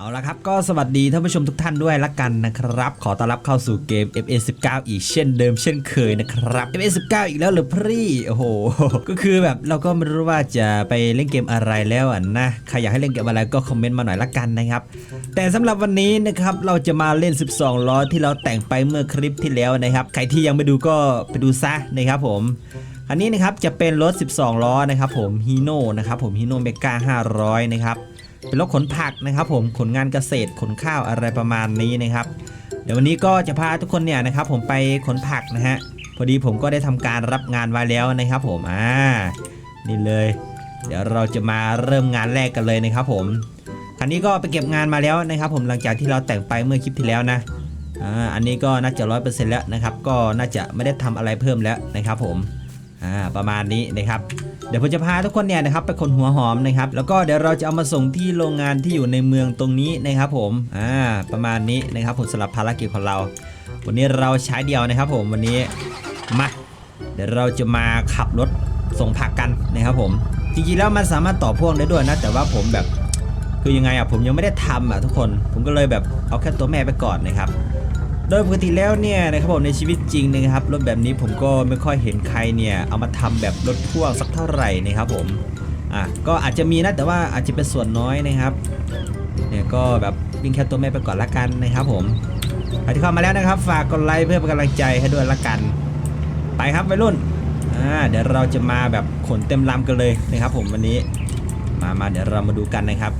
เอาละครับก็สวัสดีท่านผู้ชมทุกท่านด้วยละกันนะครับ ขอต้อนรับเข้าสู่เกม FA19 อีกเช่นเดิมเช่นเคยนะครับ FA19 อีกแล้วเหรือพี่โอ้โหก็คือแบบเราก็ไม่รู้ว่าจะไปเล่นเกมอะไรแล้วอะนะใครอยากให้เล่นเกมอะไรก็คอมเมนต์มาหน่อยละกันนะครับ แต่สำหรับวันนี้นะครับเราจะมาเล่น 12 ล้อที่เราแต่งไปเมื่อคลิปที่แล้วนะครับ ใครที่ยังไม่ดูก็ไปดูซะนะครับผมอันนี้นะครับจะเป็นรถ 12 ล้อนะครับผมฮีโน่นะครับผมฮีโน่เมกา500 นะครับ เป็นรถขนผักนะครับ ผมขนงานเกษตรขนข้าวอะไรประมาณนี้นะครับ เดี๋ยววันนี้ก็จะพาทุกคนเนี่ยนะครับ ผมไปขนผักนะฮะพอดีผมก็ได้ทำการรับงานไว้แล้วนะครับ ผมอ่านี่เลย เดี๋ยวเราจะมาเริ่มงานแรกกันเลยนะครับ ผมคันนี้ก็ไปเก็บงานมาแล้วนะครับ ผมหลังจากที่เราแต่งไปเมื่อคลิปที่แล้วนะอ่าอันนี้ก็น่าจะร้อยเปอร์เซ็นต์แล้วนะครับ ก็น่าจะไม่ได้ทำอะไรเพิ่มแล้วนะครับ ผม อ่าประมาณนี้นะครับเดี๋ยวผมจะพาทุกคนเนี่ยนะครับไปขนหัวหอมนะครับแล้วก็เดี๋ยวเราจะเอามาส่งที่โรงงานที่อยู่ในเมืองตรงนี้นะครับผมอ่าประมาณนี้นะครับผมสำหรับภารกิจของเรา วันนี้เราใช้เดียวนะครับ ผมวันนี้มาเดี๋ยวเราจะมาขับรถส่งผักกันนะครับผมจริงๆแล้วมันสามารถต่อพ่วงได้ด้วยนะแต่ว่าผมแบบคือยังไงอะผมยังไม่ได้ทำอะทุกคน ผมก็เลยแบบเอาแค่ตัวแม่ไปก่อนนะครับ โดยปกติแล้วเนี่ยนะครับผมในชีวิตจริงนะครับรถแบบนี้ผมก็ไม่ค่อยเห็นใครเนี่ยเอามาทำแบบรถพ่วงสักเท่าไหร่นะครับผมอะก็อาจจะมีนะแต่ว่าอาจจะเป็นส่วนน้อยนะครับเนี่ยก็แบบวิ่งแค่ตัวแม่ไปก่อนละกันนะครับผมใครที่เข้ามาแล้วนะครับ ฝากกดไลค์เพื่อเป็นกำลังใจให้ด้วยละกัน ไปครับวัยรุ่นอ่าเดี๋ยวเราจะมาแบบขนเต็มลำกันเลยนะครับ ผมวันนี้มามาเดี๋ยวเรามาดูกันนะครับ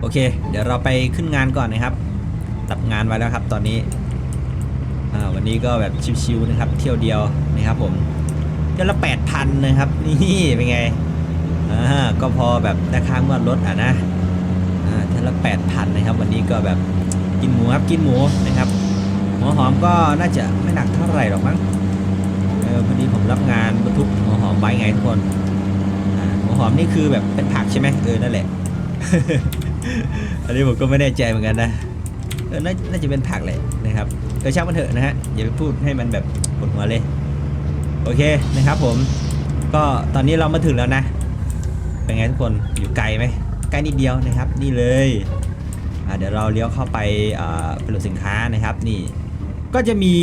โอเค เดี๋ยวเราไปขึ้นงานก่อนนะครับ ตับงานไว้แล้วครับ ตอนนี้วันนี้ก็แบบชิวๆนะครับ เที่ยวเดียวนะครับผมเที่ยวละแปดพันนะครับ นี่เป็นไงก็พอแบบได้ค่างวดรถอะนะเที่ยวละแปดพันนะครับ วันนี้ก็แบบกินหมูครับกินหมูนะครับหัวหอมก็น่าจะไม่หนักเท่าไหร่หรอกมั้งเออพอดีผมรับงานบรรทุกหัวหอมไว้ไงทุกคนหัวหอมนี่คือแบบเป็นผักใช่ไหมเออนั่นแหละ อันนี้ผมก็ไม่แน่ใจเหมือนกันนะ เออนาน่าจะเป็นผักแหละนะครับเออช่างมันเถอะนะฮะอย่าไปพูดให้มันแบบปวดหัวเลย โอเคนะครับผม ก็ตอนนี้เรามาถึงแล้วนะ เป็นไงทุกคนอยู่ไกลไหมใกล้นิดเดียวนะครับ นี่เลยเดี๋ยวเราเลี้ยวเข้าไปอ่าเป็นรถสินค้านะครับนี่ก็จะมี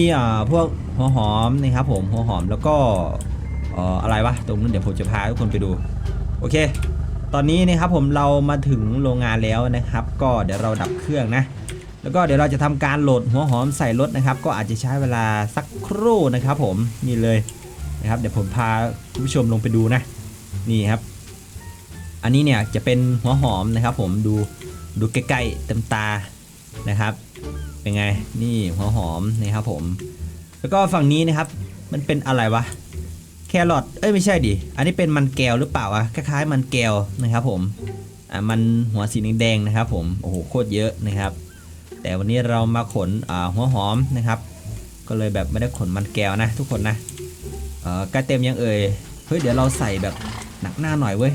พวกหัวหอมนะครับผมหัวหอมแล้วก็ออะไรวะตรงนั้นเดี๋ยวผมจะพาทุกคนไปดูโอเค ตอนนี้นะครับผมเรามาถึงโรงงานแล้วนะครับ ก็เดี๋ยวเราดับเครื่องนะ แล้วก็เดี๋ยวเราจะทำการโหลดหัวหอมใส่รถนะครับ ก็อาจจะใช้เวลาสักครู่นะครับ ผมนี่เลยนะครับเดี๋ยวผมพาคุณผู้ชมลงไปดูนะนี่ครับ อันนี้เนี่ยจะเป็นหัวหอมนะครับ ผมดูดูใกล้ๆเต็มตานะครับ เป็นไงนี่หัวหอมนะครับผม แล้วก็ฝั่งนี้นะครับ มันเป็นอะไรวะแครอทเอ้ยไม่ใช่ดิอันนี้เป็นมันแก้วหรือเปล่าวะคล้ายๆมันแก้วนะครับ ผมอ่ามันหัวสีแดงๆนะครับ ผมโอ้โหโคตรเยอะนะครับ แต่วันนี้เรามาขนหัวหอมนะครับ ก็เลยแบบไม่ได้ขนมันแก้วนะ ทุกคนนะใกล้เต็มยังเอ่ยเฮ้ยเดี๋ยวเราใส่แบบหนักหน้าหน่อยเว้ย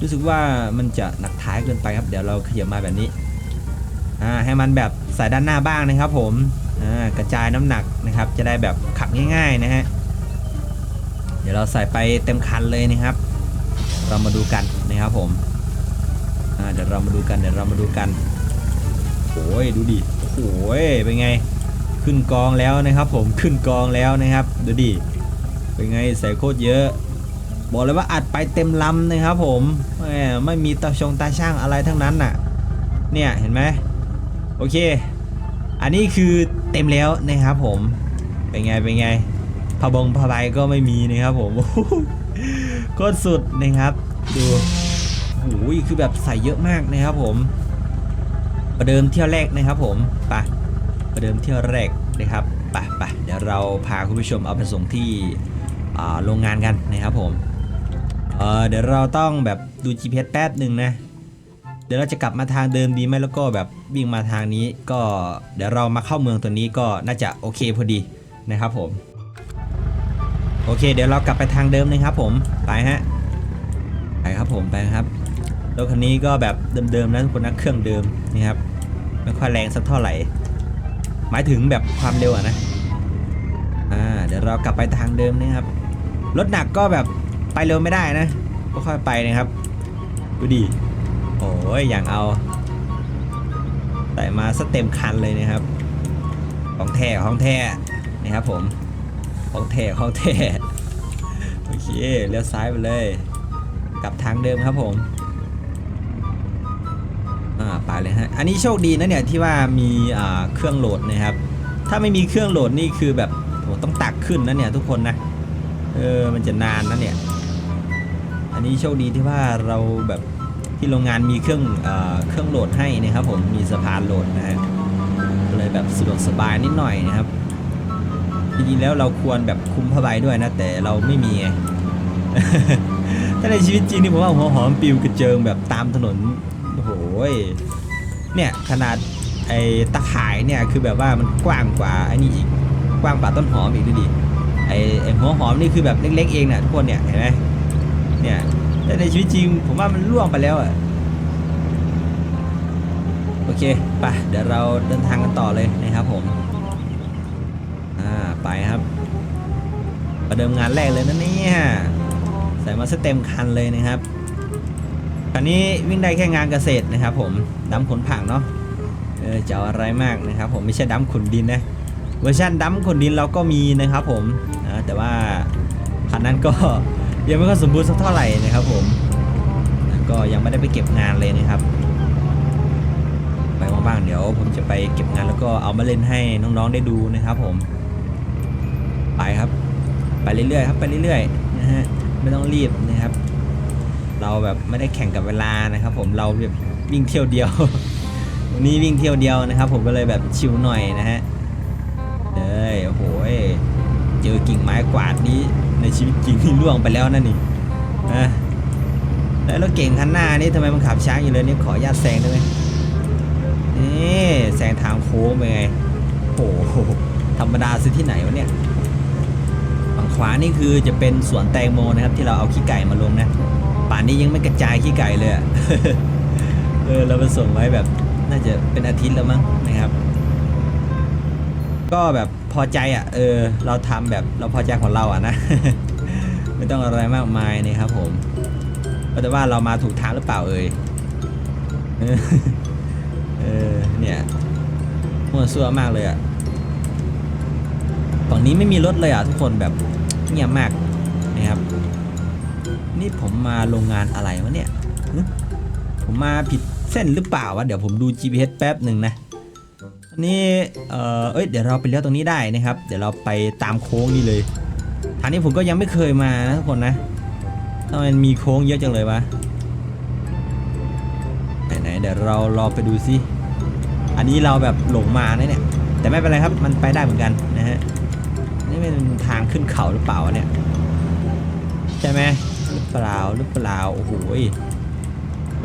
รู้สึกว่ามันจะหนักท้ายเกินไปครับ เดี๋ยวเราขยับมาแบบนี้อ่าให้มันแบบใส่ด้านหน้าบ้างนะครับ ผมอ่ากระจายน้ำหนักนะครับ จะได้แบบขับง่ายๆนะฮะเดี๋ยวเราใส่ไปเต็มคันเลยนะครับ เรามาดูกันนะครับผมเดี๋ยวเรามาดูกันเดี๋ยวเรามาดูกัน โอ้ยดูดิโอ้ยเป็นไง ขึ้นกองแล้วนะครับ ผมขึ้นกองแล้วนะครับดูดิเป็นไงใส่โคตรเยอะ บอกเลยว่าอัดไปเต็มลำนะครับ ผมแหมไม่มีตาชงตาช่างอะไรทั้งนั้นน่ะ เนี่ยเห็นไหมโอเค อันนี้คือเต็มแล้วนะครับ ผมเป็นไงเป็นไงผาบงผ้าใบก็ไม่มีนะครับผมโคตรสุดนะครับ ดูโอ้ยคือแบบใส่เยอะมากนะครับผม ประเดิมเที่ยวแรกนะครับผมไปประเดิมเที่ยวแรกนะครับไปะปเดี๋ยวเราพาคุณผู้ชมเอาไปส่งที่โรงงานกันนะครับผมเเดี๋ยวเราต้องแบบดู GPS แป๊บหนึ่งนะเดี๋ยวเราจะกลับมาทางเดิมดีไหมแล้วก็แบบวิ่งมาทางนี้ก็เดี๋ยวเรามาเข้าเมืองตัวนี้ก็น่าจะโอเคพอดีนะครับผมโอเค เดี๋ยวเรากลับไปทางเดิมนะครับผมไปฮะไปครับผมไปครับรถคันนี้ก็แบบเดิมๆนะทุกคนนะเครื่องเดิมนี่ครับ ไม่ค่อยแรงสักเท่าไหร่ หมายถึงแบบความเร็วอะนะ อ่า เดี๋ยวเรากลับไปทางเดิมนะครับ รถหนักก็แบบไปเร็วไม่ได้นะ ก็ค่อยไปนะครับ ดูดิโอ้ยอย่างเอาใส่มาสเต็มคันเลยนะครับ ของแท้ของแท้นะครับผม ของแท้ของแท้โอเค เลี้ยวซ้ายไปเลย กลับทางเดิมครับผม เลยฮะ อันนี้โชคดีนะเนี่ยที่ว่ามีเครื่องโหลดนะครับ ถ้าไม่มีเครื่องโหลดนี่คือแบบโหต้องตักขึ้นนะเนี่ยทุกคนนะ เออ มันจะนานนะเนี่ย อันนี้โชคดีที่ว่าเราแบบที่โรงงานมีเครื่องเออเครื่องโหลดให้นะครับ ผม มีสะพานโหลดนะฮะ เลยแบบสะดวกสบายนิดหน่อยนะครับ จริงๆแล้วเราควรแบบคุมผ้าใบด้วยนะ แต่เราไม่มีไงถ้าในชีวิตจริงนี่ผมว่าหัวหอมปิวกระเจิงแบบตามถนนโอ้โหย เนี่ยขนาดไอ้ตะข่ายเนี่ยคือแบบว่ามันกว้างกว่าไอ้นี่อีกกว้างกว่าต้นหอมอีกดูดิไอ้ไอ้หัวหอมนี่คือแบบเล็กๆเองนะทุกคนเนี่ยเห็นไหมเนี่ยแต่ในชีวิตจริงผมว่ามันล่วงไปแล้วอะโอเคไปเดี๋ยวเราเดินทางกันต่อเลยนะครับผมอ่าไปครับประเดิมงานแรกเลยนะเนี่ยใส่มาสเต็มคันเลยนะครับ คันนี้วิ่งได้แค่งานเกษตรนะครับ ผมดำขนผักเนาะเออจะอาอะไรมากนะครับ ผมไม่ใช่ดำขนดินนะเวอร์ชันดำขนดินเราก็มีนะครับ ผมนะแต่ว่าคันนั้นก็ยังไม่ค่อยสมบูรณ์สักเท่าไหร่นะครับ ผมก็ยังไม่ได้ไปเก็บงานเลยนะครับ ไปว่างๆเดี๋ยว ผมจะไปเก็บงานแล้วก็เอามาเล่นให้น้องๆได้ดูนะครับ ผม ไปครับ ไปเรื่อยๆครับไปเรื่อยๆนะฮะไม่ต้องรีบ เราแบบไม่ได้แข่งกับเวลานะครับ ผมเราแบบวิ่งเที่ยวเดียว วันนี้วิ่งเที่ยวเดียวนะครับ ผมก็เลยแบบชิวหน่อยนะฮะเอ้ยโอ้โหเจอกิ่งไม้กวาดนี้ในชีวิตจริงนี่ล่วงไปแล้วนั่นนี่นะแล้วรถเก่งคันหน้านี่ทำไมมันขับช้าอยู่เลยนี่ขอญาตแซงได้ไหมนี่แซงทางโค้งไปไงโอ้โหธรรมดาซื้อที่ไหนวะเนี่ยฝั่งขวานี่คือจะเป็นสวนแตงโมนะครับ ที่เราเอาขี้ไก่มาลงนะ ป่านนี้ยังไม่กระจายขี้ไก่เลยอะเออเราไปส่งไว้แบบน่าจะเป็นอาทิตย์แล้วมั้งนะครับ ก็แบบพอใจอะเออเราทำแบบเราพอใจของเราอะนะ ไม่ต้องอะไรมากมายนะครับผมก็แต่ว่าเรามาถูกทางหรือเปล่าเอ่ยเออเออเนี่ยมั่วซั่วมากเลยอะฝั่งนี้ไม่มีรถเลยอะทุกคนแบบเงียบมากนะครับ นี่ผมมาโรงงานอะไรวะเนี่ย ผมมาผิดเส้นหรือเปล่าวะ เดี๋ยวผมดู GPS แป๊บหนึ่งนะนนี้เออเอ้ย เดี๋ยวเราไปเลี้ยวตรงนี้ได้นะครับ เดี๋ยวเราไปตามโค้งนี่เลยอันนี้ผมก็ยังไม่เคยมานะทุกคนนะทำไมมีโค้งเยอะจังเลยวะ ไหนๆเดี๋ยวเรารอไปดูซิอันนี้เราแบบหลงมานะเนี่ย แต่ไม่เป็นไรครับ มันไปได้เหมือนกันนะฮะ นี่เป็นทางขึ้นเขาหรือเปล่าเนี่ย ใช่ไหม เปล่าหรือเปล่าโอ้โหย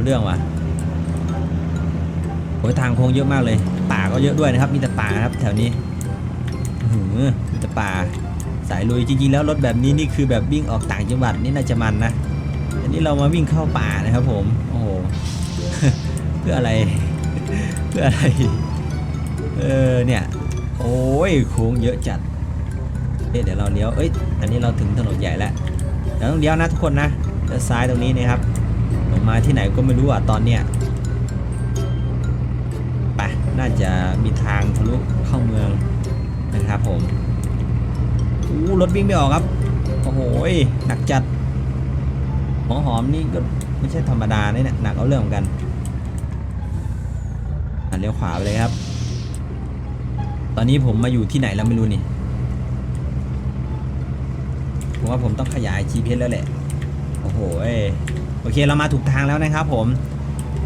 เรื่องว่ะโอ้ยทางโค้งเยอะมากเลย ป่าก็เยอะด้วยนะครับ มีแต่ป่านะครับแถวนี้หือมีแต่ป่า สายลุยจริงๆแล้วรถแบบนี้นี่คือแบบวิ่งออกต่างจังหวัดนี่น่าจะมันนะอันนี้เรามาวิ่งเข้าป่านะครับผม โอ้โห เพื่ออะไร เพื่ออะไร เออเนี่ย โอ้ยโค้งเยอะจัดเอ๊ะเดี๋ยวเราเลี้ยว เอ้ย อันนี้เราถึงถนนใหญ่แล้ว เดี๋ยวต้องเลี้ยวนะทุกคนนะเลี้ยวซ้ายตรงนี้นะครับลงมาที่ไหนก็ไม่รู้อะตอนเนี้ยไปน่าจะมีทางทะลุเข้าเมืองนะครับผมอู้รถวิ่งไม่ออกครับโอ้โหหนักจัดหอมหอมนี่ก็ไม่ใช่ธรรมดาเนี่ยหนักเอาเรื่องเหมือนกันอะเลี้ยวขวาไปเลยครับ ตอนนี้ผมมาอยู่ที่ไหนแล้วไม่รู้นี่ ผมว่าผมต้องขยาย GPS แล้วแหละ โอ้โหโอเคเรามาถูกทางแล้วนะครับผม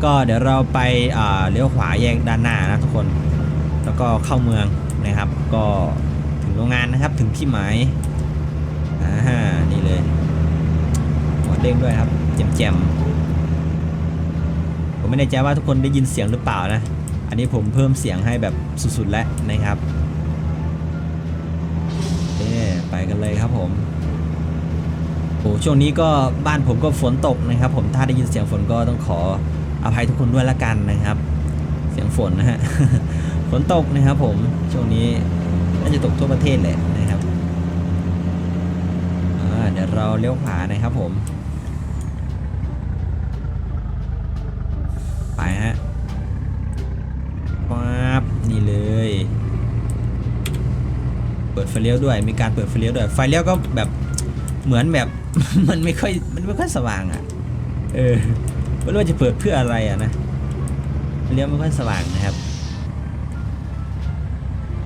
ก็เดี๋ยวเราไปเลี้ยวขวาแยกด้านหน้านะทุกคน แล้วก็เข้าเมืองนะครับ ก็ถึงโรงงานนะครับถึงที่หมายอ่านี่เลยหัวเด้งด้วยครับแจมๆผมไม่แน่ใจว่าทุกคนได้ยินเสียงหรือเปล่านะ อันนี้ผมเพิ่มเสียงให้แบบสุดๆแล้วนะครับเอ๊ไปกันเลยครับผม โอ้โหช่วงนี้ก็บ้านผมก็ฝนตกนะครับ ผมถ้าได้ยินเสียงฝนก็ต้องขออภัยทุกคนด้วยละกันนะครับ เสียงฝนนะฮะฝนตกนะครับ ผมช่วงนี้น่าจะตกทั่วประเทศแหละนะครับเดี๋ยวเราเลี้ยวขวานะครับผมไปฮะป๊าบนี่เลย เปิดไฟเลี้ยวด้วยมีการเปิดไฟเลี้ยวด้วยไฟเลี้ยวก็แบบ เหมือนแบบ มันไม่ค่อยมันไม่ค่อยสว่างอะ เออไม่รู้ว่าจะเปิดเพื่ออะไรอะนะเลี้ยวไม่ค่อยสว่างนะครับ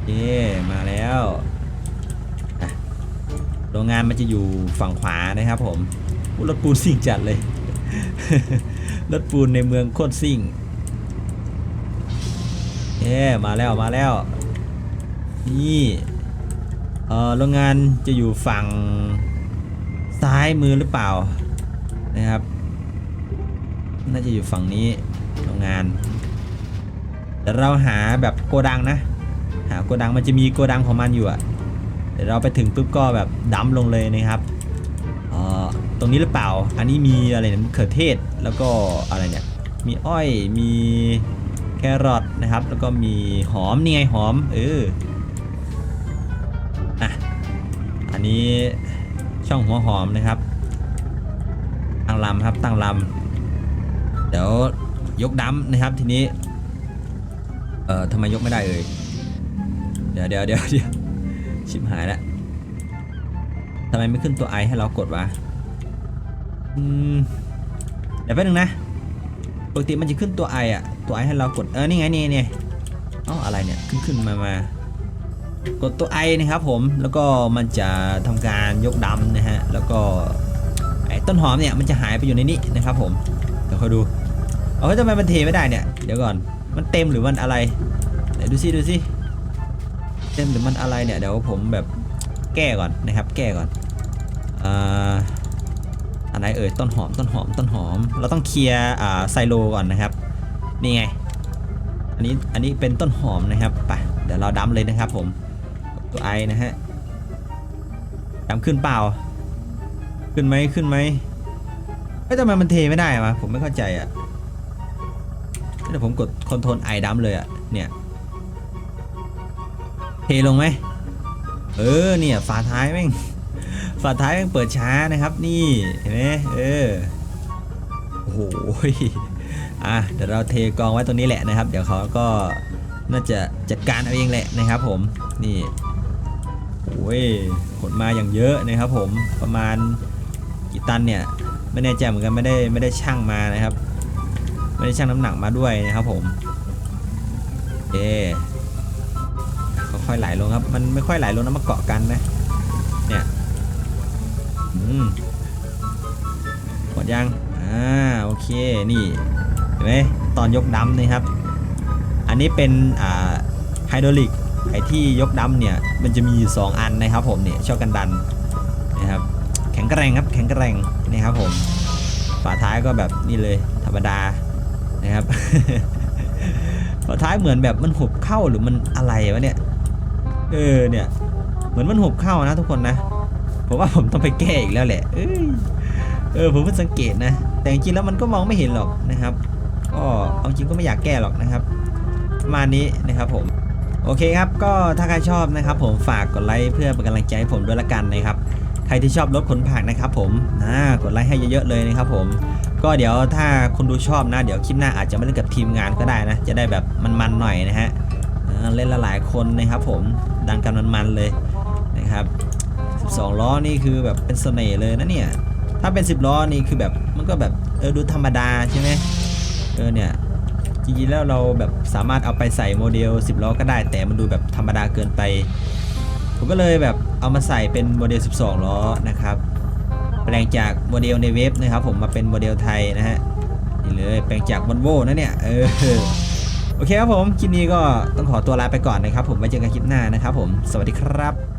เย่มาแล้วโรงงานมันจะอยู่ฝั่งขวานะครับ ผมรถปูนซิ่งจัดเลย รถปูนในเมืองโคตรซิ่งเย่มาแล้วมาแล้ว นี่เออโรงงานจะอยู่ฝั่ง ซ้ายมือหรือเปล่านะครับ น่าจะอยู่ฝั่งนี้โรงงานเดี๋ยวเราหาแบบโกดังนะ หาโกดังมันจะมีโกดังของมันอยู่อะเดี๋ยวเราไปถึงปุ๊บก็แบบดั้มลงเลยนะครับเออตรงนี้หรือเปล่า อันนี้มีอะไรเนี่ยมะเขือเทศแล้วก็อะไรเนี่ย มีอ้อยมีแครอทนะครับ แล้วก็มีหอมนี่ไงหอมเอออะอันนี้ ช่องหัวหอมนะครับ ตั้งลำครับตั้งลำเดี๋ยวยกดั้มนะครับทีนี้ เอ่อทำไมยกไม่ได้เอ่ยเดี๋ยวเดี๋ยวเดี๋ยวเดี๋ยวชิบหายแล้วทำไมไม่ขึ้นตัวไอให้เรากดวะอืมเดี๋ยวแป๊บนึงนะปกติมันจะขึ้นตัวไออะตัวไอให้เรากดเออนี่ไงนี่นี่อ๋ออะไรเนี่ยขึ้นขึ้นมามา กดตัวไอนะครับผมแล้วก็มันจะทำการยกดำนะฮะแล้วก็ไอ้ต้นหอมเนี่ยมันจะหายไปอยู่ในนี้นะครับผมเดี๋ยวคอยดูเอาทำไมมันเทไม่ได้เนี่ยเดี๋ยวก่อนมันเต็มหรือมันอะไรไหนดูซิดูซิเต็มหรือมันอะไรเนี่ยเดี๋ยวผมแบบแก้ก่อนนะครับ แก้ก่อนอ่าอันไหนเอ่ยต้นหอมต้นหอมต้นหอม เราต้องเคลียร์อ่าไซโลก่อนนะครับนี่ไงอันนี้อันนี้เป็นต้นหอมนะครับไปเดี๋ยวเราดั้มเลยนะครับผม ตัวไอนะฮะดำขึ้นเปล่า ขึ้นไหมขึ้นไหมเอ้ยทำไมมันเทไม่ได้วะผมไม่เข้าใจอะเดี๋ยวผมกดคอนโทรลไอดัมเลยอะเนี่ยเทลงไหมเออเนี่ยฝาท้ายแม่งฝาท้ายแม่งเปิดช้านะครับนี่เห็นไหมเออโอ้โหอะเดี๋ยวเราเทกองไว้ตรงนี้แหละนะครับ เดี๋ยวเขาก็น่าจะจัดการเอาเองแหละนะครับผมนี่ ยขนมาอย่างเยอะนะครับผมประมาณกี่ตันเนี่ยไม่แน่ใจเหมือนกันไม่ได้ไม่ได้ช่างมานะครับ ไม่ได้ช่างน้ำหนักมาด้วยนะครับผมเอค่อยๆไหลลงครับมันไม่ค่อยไหลลงนะมาเกาะกันนะเนี่ยอืมหมดยังอ่าโอเคนี่เห็นไหมตอนยกดำนะครับ อันนี้เป็นอ่าไฮดรอลิก ไอ้ที่ยกดำเนี่ยมันจะมีอยู่สองอันนะครับผมเนี่ยช่อกันดันนะครับแข็งแกร่งครับแข็งแกร่งนะครับผมฝาท้ายก็แบบนี่เลยธรรมดานะครับฝาท้ายเหมือนแบบมันหุบเข้าหรือมันอะไรวะเนี่ยเออเนี่ยเหมือนมันหุบเข้านะทุกคนนะผมว่าผมต้องไปแก้อีกแล้วแหละเอยเออผมเพิ่งสังเกตนะ แต่จริงแล้วมันก็มองไม่เห็นหรอกนะครับก็เอาจริงก็ไม่อยากแก้หรอกนะครับประมาณนี้นะครับผม โอเคครับ ก็ถ้าใครชอบนะครับ ผมฝากกดไลค์เพื่อเป็นกำลังใจให้ผมด้วยละกันนะครับ ใครที่ชอบรถขนผักนะครับ ผมอ่ากดไลค์ให้เยอะๆเลยนะครับ ผม ก็เดี๋ยวถ้าคุณดูชอบนะ เดี๋ยวคลิปหน้าอาจจะมาเล่นกับทีมงานก็ได้นะ จะได้แบบมันๆหน่อยนะฮะเล่นละหลายคนนะครับ ผมดันกันมันๆเลยนะครับ12ล้อนี่คือแบบเป็นเสน่ห์เลยนะเนี่ยถ้าเป็น 10ล้อนี่คือแบบมันก็แบบเออดูธรรมดาใช่ไหมเออเนี่ย จริงๆแล้วเราแบบสามารถเอาไปใส่โมเดล 10 ล้อก็ได้ แต่มันดูแบบธรรมดาเกินไป ผมก็เลยแบบเอามาใส่เป็นโมเดล 12 ล้อนะครับ แปลงจากโมเดลในเว็บนะครับ ผมมาเป็นโมเดลไทยนะฮะนี่เลยแปลงจากวอลโวนะเนี่ยเออโอเคครับผมคลิปนี้ก็ต้องขอตัวลาไปก่อนนะครับ ผมไว้เจอกันคลิปหน้านะครับ ผมสวัสดีครับ